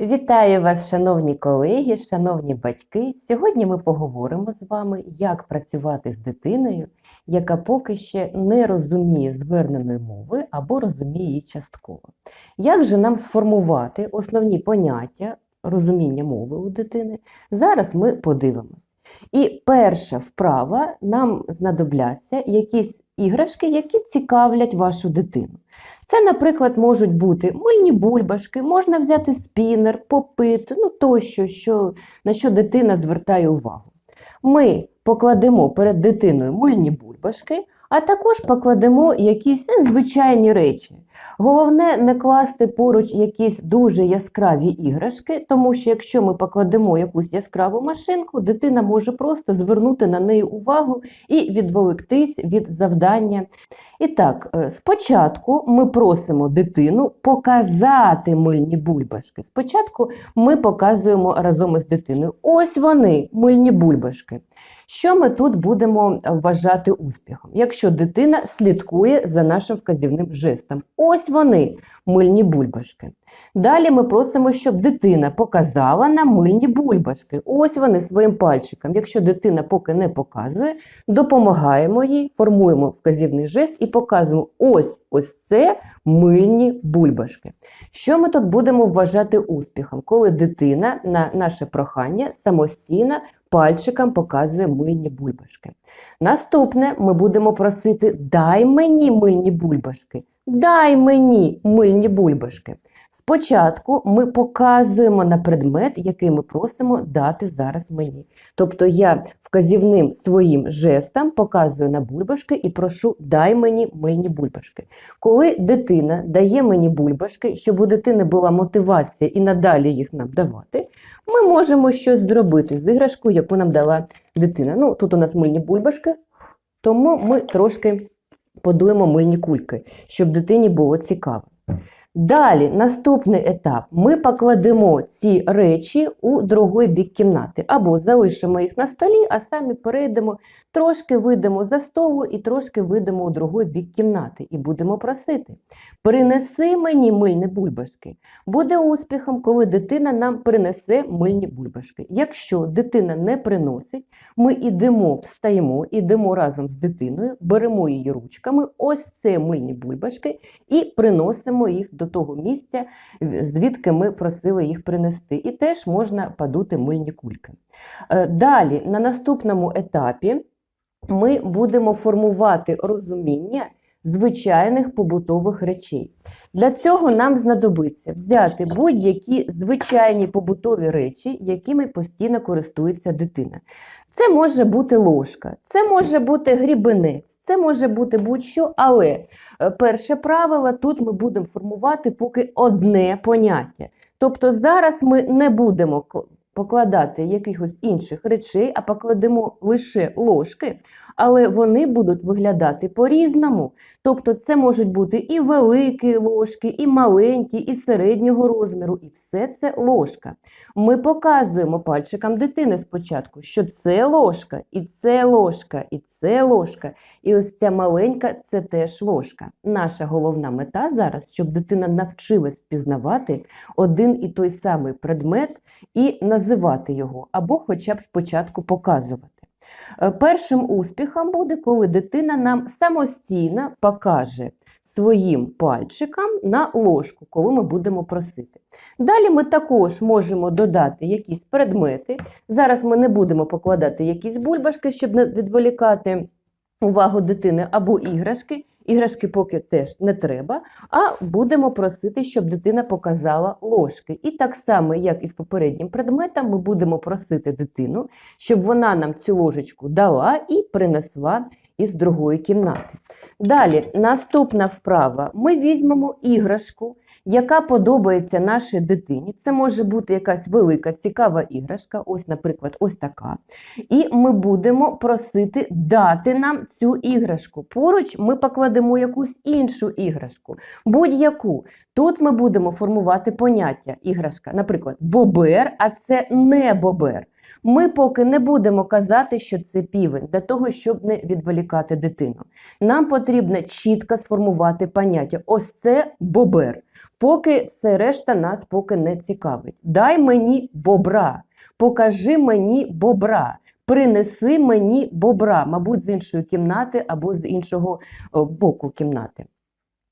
Вітаю вас, шановні колеги, шановні батьки. Сьогодні ми поговоримо з вами, як працювати з дитиною, яка поки ще не розуміє зверненої мови або розуміє її частково. Як же нам сформувати основні поняття розуміння мови у дитини? Зараз ми подивимось. І перша вправа нам знадобляться якісь іграшки, які цікавлять вашу дитину. Це, наприклад, можуть бути мильні бульбашки, можна взяти спінер, попит, ну тощо, що, на що дитина звертає увагу. Ми покладемо перед дитиною мильні бульбашки, а також покладемо якісь е, звичайні речі. Головне не класти поруч якісь дуже яскраві іграшки, тому що якщо ми покладемо якусь яскраву машинку, дитина може просто звернути на неї увагу і відволіктись від завдання. І так, е, спочатку ми просимо дитину показати мильні бульбашки. Спочатку ми показуємо разом із дитиною. Ось вони, мильні бульбашки. Що ми тут будемо вважати успіхом? Якщо дитина слідкує за нашим вказівним жестом. Ось вони, мильні бульбашки. Далі ми просимо, щоб дитина показала нам мильні бульбашки. Ось вони своїм пальчиком. Якщо дитина поки не показує, допомагаємо їй, формуємо вказівний жест і показуємо ось ось це мильні бульбашки. Що ми тут будемо вважати успіхом, коли дитина на наше прохання самостійно пальчиком показує мильні бульбашки. Наступне ми будемо просити: дай мені мильні бульбашки, дай мені мильні бульбашки. Спочатку ми показуємо на предмет, який ми просимо дати зараз мені. Тобто я вказівним своїм жестом показую на бульбашки і прошу дай мені мильні бульбашки. Коли дитина дає мені бульбашки, щоб у дитини була мотивація і надалі їх нам давати, ми можемо щось зробити з іграшкою, яку нам дала дитина. Ну, Тут у нас мильні бульбашки, тому ми трошки подуємо мильні кульки, щоб дитині було цікаво. Далі, наступний етап. Ми покладемо ці речі у другий бік кімнати, або залишимо їх на столі, а самі перейдемо, трошки вийдемо за столу і трошки вийдемо у другий бік кімнати. І будемо просити: принеси мені мильні бульбашки. Буде успіхом, коли дитина нам принесе мильні бульбашки. Якщо дитина не приносить, ми йдемо, встаємо, йдемо разом з дитиною, беремо її ручками, ось це мильні бульбашки, і приносимо їх до того місця, звідки ми просили їх принести. І теж можна падути мильні кульки. Е, Далі, на наступному етапі, ми будемо формувати розуміння звичайних побутових речей. Для цього нам знадобиться взяти будь-які звичайні побутові речі, якими постійно користується дитина. Це може бути ложка, це може бути грібенець, це може бути будь-що, але е, перше правило тут ми будемо формувати поки одне поняття. Тобто зараз ми не будемо покладати якихось інших речей, а покладемо лише ложки, але вони будуть виглядати по-різному. Тобто, це можуть бути і великі ложки, і маленькі, і середнього розміру, і все це ложка. Ми показуємо пальчикам дитини спочатку, що це ложка, і це ложка, і це ложка. І ось ця маленька це теж ложка. Наша головна мета зараз, щоб дитина навчилась впізнавати один і той самий предмет і називати його, або хоча б спочатку показувати. Е, першим успіхом буде, коли дитина нам самостійно покаже своїм пальчиком на ложку, коли ми будемо просити. Далі ми також можемо додати якісь предмети. Зараз ми не будемо покладати якісь бульбашки, щоб не відволікати увагу дитини або іграшки. Іграшки поки теж не треба, а будемо просити, щоб дитина показала ложки. І так само, як і з попереднім предметом, ми будемо просити дитину, щоб вона нам цю ложечку дала і принесла із другої кімнати. Далі, наступна вправа: ми візьмемо іграшку, яка подобається нашій дитині. Це може бути якась велика, цікава іграшка, ось, наприклад, ось така. І ми будемо просити дати нам цю іграшку. Поруч ми покладемо якусь іншу іграшку, будь-яку. Тут ми будемо формувати поняття іграшка, наприклад, бобер, а це не бобер. Ми поки не будемо казати, що це півень, для того, щоб не відволікати дитину. Нам потрібно чітко сформувати поняття. Ось це бобер. Поки все решта нас поки не цікавить. Дай мені бобра, покажи мені бобра, принеси мені бобра, мабуть, з іншої кімнати або з іншого боку кімнати.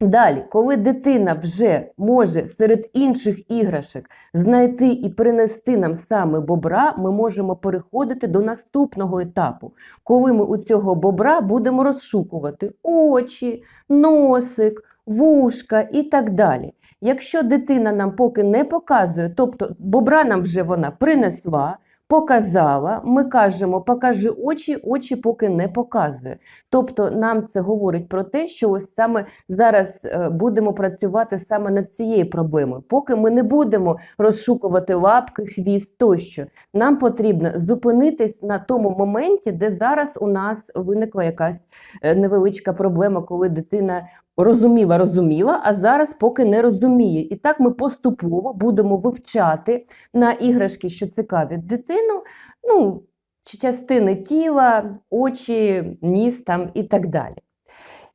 Далі, коли дитина вже може серед інших іграшок знайти і принести нам саме бобра, ми можемо переходити до наступного етапу, коли ми у цього бобра будемо розшукувати очі, носик, вушка і так далі. Якщо дитина нам поки не показує, тобто бобра нам вже вона принесла, показала, ми кажемо, покажи очі, очі поки не показує. Тобто нам це говорить про те, що ось саме зараз е, будемо працювати саме над цією проблемою. Поки ми не будемо розшукувати лапки, хвіст тощо. Нам потрібно зупинитись на тому моменті, де зараз у нас виникла якась е, невеличка проблема, коли дитина розуміла, розуміла, а зараз поки не розуміє. І так ми поступово будемо вивчати на іграшки, що цікавлять дитину, ну, частини тіла, очі, ніс там і так далі.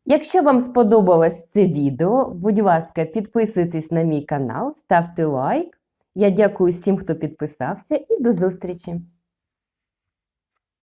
Якщо вам сподобалось це відео, будь ласка, підписуйтесь на мій канал, ставте лайк. Я дякую всім, хто підписався, і до зустрічі!